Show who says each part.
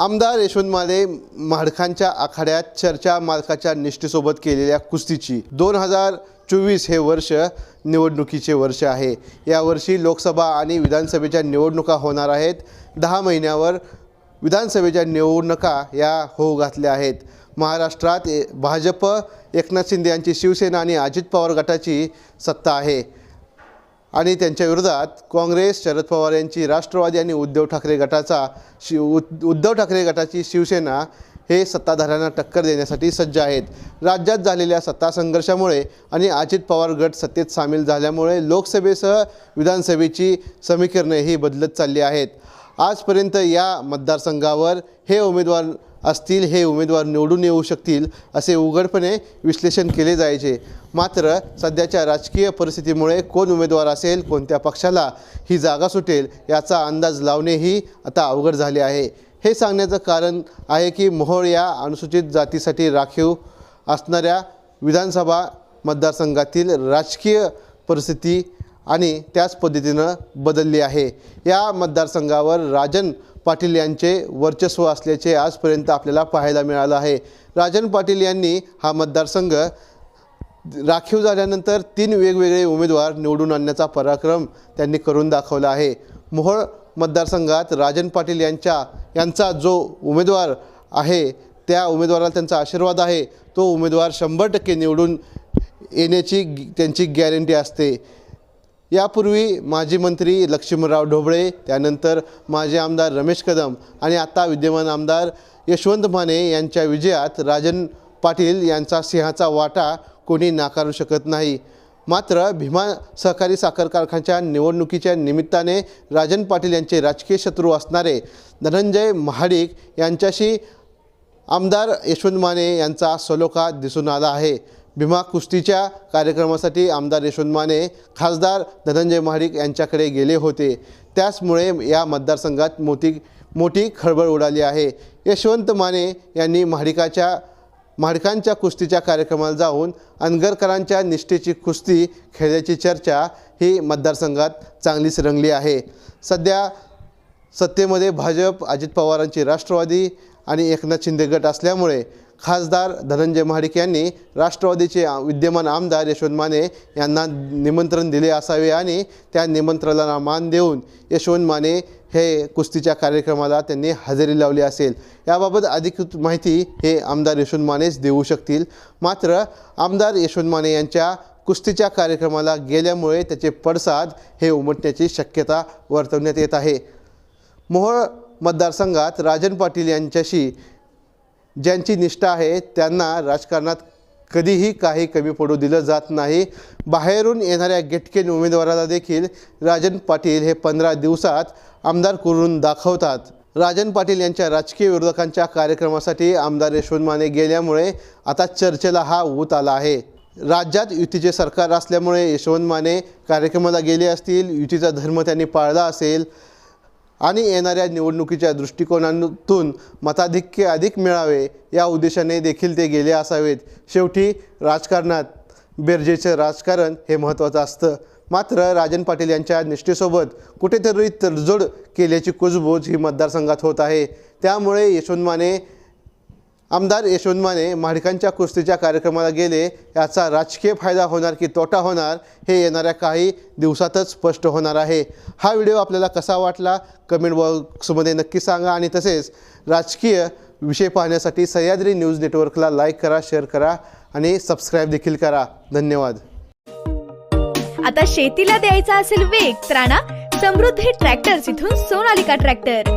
Speaker 1: आमदार यशवंत माले महाडखांच्या आखाड्यात चर्चा मालकाच्या निष्ठेसोबत केलेल्या कुस्तीची दोन हजार चोवीस हे वर्ष निवडणुकीचे वर्ष आहे. यावर्षी लोकसभा आणि विधानसभेच्या निवडणुका होणार आहेत. दहा महिन्यावर विधानसभेच्या निवडणुका या होऊ घातल्या आहेत. महाराष्ट्रात ए- भाजप एकनाथ शिंदे यांची शिवसेना आणि अजित पवार गटाची सत्ता आहे. आणि त्यांच्या विरोधात काँग्रेस शरद पवार यांची राष्ट्रवादी आणि उद्धव ठाकरे गटाचा शिव उद- उद्धव ठाकरे गटाची शिवसेना हे सत्ताधाऱ्यांना टक्कर देण्यासाठी सज्ज आहेत. राज्यात झालेल्या सत्ता संघर्षामुळे आणि अजित पवार गट सत्तेत सामील झाल्यामुळे लोकसभेसह विधानसभेची समीकरणे ही बदलत चालली आहेत. आजपर्यंत या मतदारसंघावर हे उमेदवार असतील हे उमेदवार निवडून येऊ शकतील असे उघडपणे विश्लेषण केले जायचे. मात्र सध्याच्या राजकीय परिस्थितीमुळे कोण उमेदवार असेल कोणत्या पक्षाला ही जागा सुटेल याचा अंदाज लावणेही आता अवघड झाले आहे. हे सांगण्याचं कारण आहे की मोहोळ या अनुसूचित जातीसाठी राखीव असणाऱ्या विधानसभा मतदारसंघातील राजकीय परिस्थिती आणि त्याच पद्धतीनं बदलली आहे. या मतदारसंघावर राजन पाटील यांचे वर्चस्व असल्याचे आजपर्यंत आपल्याला पाहायला मिळालं आहे. राजन पाटील यांनी हा मतदारसंघ राखीव झाल्यानंतर तीन वेगवेगळे उमेदवार निवडून आणण्याचा पराक्रम त्यांनी करून दाखवला आहे. मोहोळ मतदारसंघात राजन पाटील यांच्या यांचा जो उमेदवार आहे त्या उमेदवाराला त्यांचा आशीर्वाद आहे. तो उमेदवार शंभर टक्के निवडून येण्याची त्यांची गॅरंटी असते. यापूर्वी माजी मंत्री लक्ष्मीराव ढोबळे त्यानंतर माजी आमदार रमेश कदम आणि आता विद्यमान आमदार यशवंत माने यांच्या विजयात राजन पाटील यांचा सिंहाचा वाटा कोणी नाकारू शकत नाही. मात्र भीमा सहकारी साखर कारखान्याच्या निवडणुकीच्या निमित्ताने राजन पाटील यांचे राजकीय शत्रू असणारे धनंजय महाडिक यांच्याशी आमदार यशवंत माने यांचा सलोखा दिसून आला आहे. भीमा कुस्तीच्या कार्यक्रमासाठी आमदार यशवंत माने खासदार धनंजय महाडिक यांच्याकडे गेले होते. त्याचमुळे या मतदारसंघात मोठी मोठी खळबळ उडाली आहे. यशवंत माने यांनी महाडिकाच्या महाडिकांच्या कुस्तीच्या कार्यक्रमाला जाऊन अनगरकरांच्या निष्ठेची कुस्ती खेळण्याची चर्चा ही मतदारसंघात चांगलीच रंगली आहे. सध्या सत्तेमध्ये भाजप अजित पवारांची राष्ट्रवादी आणि एकनाथ शिंदे गट असल्यामुळे खासदार धनंजय महाडिक यांनी राष्ट्रवादीचे विद्यमान आमदार यशवंत माने यांना निमंत्रण दिले असावे आणि त्या निमंत्रणाला मान देऊन यशवंत माने हे कुस्तीच्या कार्यक्रमाला त्यांनी हजेरी लावली असेल. याबाबत अधिकृत माहिती हे आमदार यशवंत मानेच देऊ शकतील. मात्र आमदार यशवंत माने यांच्या कुस्तीच्या कार्यक्रमाला गेल्यामुळे त्याचे पडसाद हे उमटण्याची शक्यता वर्तवण्यात येत आहे. मोहोळ मतदारसंघात राजन पाटील यांच्याशी ज्यांची निष्ठा आहे त्यांना राजकारणात कधीही काही कमी पडू दिलं जात नाही. बाहेरून येणाऱ्या गेटकेन उमेदवाराला देखील राजन पाटील हे पंधरा दिवसात आमदार करून दाखवतात. राजन पाटील यांच्या राजकीय विरोधकांच्या कार्यक्रमासाठी आमदार यशवंत माने गेल्यामुळे आता चर्चेला हा ऊत आला आहे. राज्यात युतीचे सरकार असल्यामुळे यशवंत माने कार्यक्रमाला गेले असतील युतीचा धर्म त्यांनी पाळला असेल आणि येणाऱ्या निवडणुकीच्या दृष्टिकोनातून मताधिक्य अधिक मिळावे या उद्देशाने देखील ते गेले असावेत. शेवटी राजकारणात बेरजेचं राजकारण हे महत्त्वाचं असतं. मात्र राजन पाटील यांच्या निष्ठेसोबत कुठेतरी तडजोड केल्याची कुजबूज ही मतदारसंघात होत आहे. त्यामुळे यशवंत माने आमदार यशवंत माने माडिकांच्या कुस्तीच्या कार्यक्रमाला गेले याचा राजकीय फायदा होणार की तोटा होणार हे येणाऱ्या काही दिवसातच स्पष्ट होणार आहे. हा व्हिडिओ आपल्याला कसा वाटला कमेंट बॉक्समध्ये नक्की सांगा आणि तसेच राजकीय विषय पाहण्यासाठी सह्याद्री न्यूज नेटवर्कला लाईक करा शेअर करा आणि सबस्क्राईब देखील करा. धन्यवाद.
Speaker 2: आता शेतीला द्यायचा असेल वेग तर समृद्धी ट्रॅक्टर्स इथून सोनालिका ट्रॅक्टर.